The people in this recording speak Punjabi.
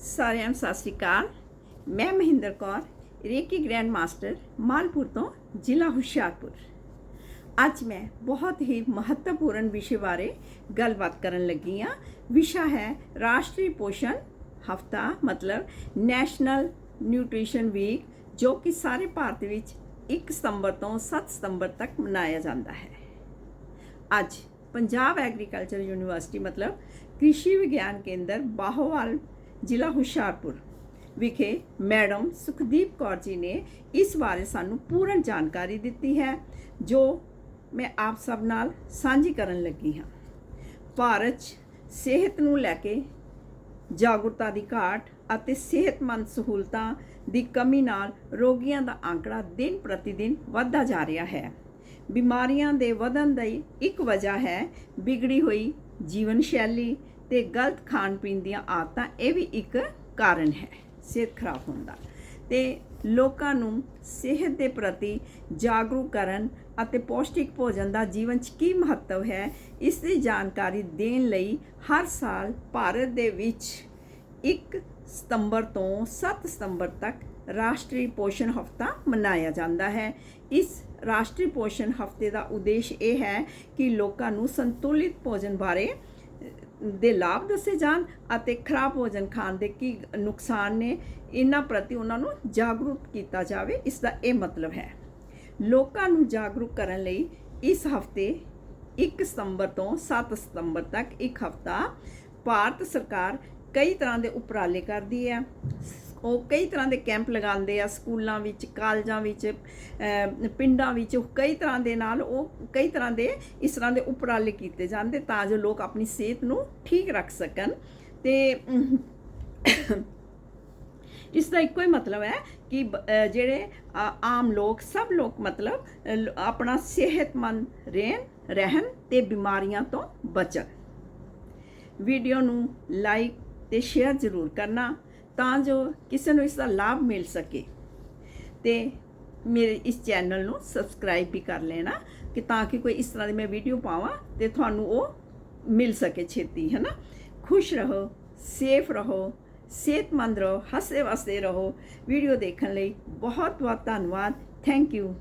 ਸਾਰਿਆਂ ਨੂੰ ਸਤਿ ਸ਼੍ਰੀ ਅਕਾਲ। ਮੈਂ Mahinder Kaur, reiki grand master, Malpur ਤੋਂ ਜ਼ਿਲ੍ਹਾ ਹੁਸ਼ਿਆਰਪੁਰ। ਅੱਜ ਮੈਂ ਬਹੁਤ ਹੀ ਮਹੱਤਵਪੂਰਨ ਵਿਸ਼ੇ ਬਾਰੇ ਗੱਲਬਾਤ ਕਰਨ ਲੱਗੀ ਹਾਂ। ਵਿਸ਼ਾ ਹੈ ਰਾਸ਼ਟਰੀ ਪੋਸ਼ਣ ਹਫਤਾ, ਮਤਲਬ ਨੈਸ਼ਨਲ ਨਿਊਟ੍ਰੀਸ਼ਨ ਵੀਕ, ਜੋ ਕਿ ਸਾਰੇ ਭਾਰਤ ਵਿੱਚ 1 ਸਤੰਬਰ ਤੋਂ 7 ਸਤੰਬਰ ਤੱਕ ਮਨਾਇਆ ਜਾਂਦਾ ਹੈ। ਅੱਜ ਪੰਜਾਬ ਐਗਰੀਕਲਚਰ ਯੂਨੀਵਰਸਿਟੀ, ਮਤਲਬ ਕ੍ਰਿਸ਼ੀ ਵਿਗਿਆਨ ਕੇਂਦਰ ਬਾਹੋਵਾਲ ਜ਼ਿਲ੍ਹਾ ਹੁਸ਼ਿਆਰਪੁਰ ਵਿਖੇ ਮੈਡਮ ਸੁਖਦੀਪ ਕੌਰ ਜੀ ਨੇ ਇਸ ਬਾਰੇ ਸਾਨੂੰ ਪੂਰਨ ਜਾਣਕਾਰੀ ਦਿੱਤੀ ਹੈ, ਜੋ ਮੈਂ ਆਪ ਸਭ ਨਾਲ ਸਾਂਝੀ ਕਰਨ ਲੱਗੀ ਹਾਂ। ਭਾਰਤ 'ਚ ਸਿਹਤ ਨੂੰ ਲੈ ਕੇ ਜਾਗਰੂਕਤਾ ਦੀ ਘਾਟ ਅਤੇ ਸਿਹਤਮੰਦ ਸਹੂਲਤਾਂ ਦੀ ਕਮੀ ਨਾਲ ਰੋਗੀਆਂ ਦਾ ਆંકੜਾ ਦਿਨ ਪ੍ਰਤੀ ਦਿਨ ਵੱਧਦਾ ਜਾ ਰਿਹਾ ਹੈ। ਬਿਮਾਰੀਆਂ ਦੇ ਵਧਣ ਦੀ ਇੱਕ ਵਜ੍ਹਾ ਹੈ ਵਿਗੜੀ ਹੋਈ ਜੀਵਨ ਸ਼ੈਲੀ ਤੇ ਗਲਤ ਖਾਣ ਪੀਣ ਦੀਆਂ ਆਦਤਾਂ ਇਹ ਵੀ ਇੱਕ ਕਾਰਨ ਹੈ, ਸਿਹਤ ਖਰਾਬ ਹੋਣ ਦਾ। ਤੇ ਲੋਕਾਂ ਨੂੰ ਸਿਹਤ ਦੇ ਪ੍ਰਤੀ ਜਾਗਰੂਕ ਕਰਨ ਅਤੇ ਪੌਸ਼ਟਿਕ ਭੋਜਨ ਦਾ ਜੀਵਨ 'ਚ ਕੀ ਮਹੱਤਵ ਹੈ, ਇਸ ਦੀ ਜਾਣਕਾਰੀ ਦੇਣ ਲਈ ਹਰ ਸਾਲ ਭਾਰਤ ਦੇ ਵਿੱਚ 1 ਸਤੰਬਰ ਤੋਂ 7 ਸਤੰਬਰ ਤੱਕ ਰਾਸ਼ਟਰੀ ਪੋਸ਼ਣ ਹਫਤਾ ਮਨਾਇਆ ਜਾਂਦਾ ਹੈ। ਇਸ ਰਾਸ਼ਟਰੀ ਪੋਸ਼ਣ ਹਫ਼ਤੇ ਦਾ ਉਦੇਸ਼ ਇਹ ਹੈ ਕਿ ਲੋਕਾਂ ਨੂੰ ਸੰਤੁਲਿਤ ਭੋਜਨ ਬਾਰੇ ਦੇ ਲਾਭ ਦੱਸੇ ਜਾਣ ਅਤੇ ਖਰਾਬ ਭੋਜਨ ਖਾਣ ਦੇ ਕੀ ਨੁਕਸਾਨ ਨੇ, ਇਹਨਾਂ ਪ੍ਰਤੀ ਉਹਨਾਂ ਨੂੰ ਜਾਗਰੂਕ ਕੀਤਾ ਜਾਵੇ, ਇਸ ਦਾ ਇਹ ਮਤਲਬ ਹੈ। ਲੋਕਾਂ ਨੂੰ ਜਾਗਰੂਕ ਕਰਨ ਲਈ ਇਸ ਹਫ਼ਤੇ 1 ਸਤੰਬਰ ਤੋਂ 7 ਸਤੰਬਰ ਤੱਕ ਇੱਕ ਹਫਤਾ ਭਾਰਤ ਸਰਕਾਰ ਕਈ ਤਰ੍ਹਾਂ ਦੇ ਉਪਰਾਲੇ ਕਰਦੀ ਹੈ। ਉਹ ਕਈ ਤਰ੍ਹਾਂ ਦੇ ਕੈਂਪ ਲਗਾਉਂਦੇ ਆ, ਸਕੂਲਾਂ ਵਿੱਚ, ਕਾਲਜਾਂ ਵਿੱਚ ਪਿੰਡਾਂ ਵਿੱਚ ਕਈ ਤਰ੍ਹਾਂ ਦੇ ਨਾਲ ਉਹ ਕਈ ਤਰ੍ਹਾਂ ਦੇ ਇਸ ਤਰ੍ਹਾਂ ਦੇ ਉਪਰਾਲੇ ਕੀਤੇ ਜਾਂਦੇ ਤਾਂ ਜੋ ਲੋਕ ਆਪਣੀ ਸਿਹਤ ਨੂੰ ਠੀਕ ਰੱਖ ਸਕਣ। ਤੇ ਇਸ ਦਾ ਇੱਕੋ ਹੀ ਮਤਲਬ ਹੈ ਕਿ ਬ- ਜਿਹੜੇ ਆਮ ਲੋਕ, ਸਭ ਲੋਕ ਮਤਲਬ ਆਪਣਾ ਸਿਹਤਮੰਦ ਰਹਿਣ ਰਹਿਣ ਤੇ ਬਿਮਾਰੀਆਂ ਤੋਂ ਬਚਣ। ਵੀਡੀਓ ਨੂੰ ਲਾਈਕ ਤੇ ਸ਼ੇਅਰ ਜ਼ਰੂਰ ਕਰਨਾ। ਤਾਂ ਜੋ ਕਿਸੇ ਨੂੰ ਇਸ ਦਾ ਲਾਭ ਮਿਲ ਸਕੇ। ਤੇ ਮੇਰੇ ਇਸ ਚੈਨਲ ਨੂੰ ਸਬਸਕ੍ਰਾਈਬ ਵੀ ਕਰ ਲੈਣਾ ਕਿ ਤਾਂ ਕਿ ਕੋਈ ਇਸ ਤਰ੍ਹਾਂ ਦੀ ਮੈਂ ਵੀਡੀਓ ਪਾਵਾਂ ਤੇ ਤੁਹਾਨੂੰ ਉਹ ਮਿਲ ਸਕੇ ਛੇਤੀ ਹੈ ਨਾ ਖੁਸ਼ ਰਹੋ ਸੇਫ ਰਹੋ, ਸਿਹਤਮੰਦ ਰਹੋ ਹੱਸਦੇ ਵਸਦੇ ਰਹੋ। ਵੀਡੀਓ ਦੇਖਣ ਲਈ ਬਹੁਤ ਬਹੁਤ ਧੰਨਵਾਦ। Thank you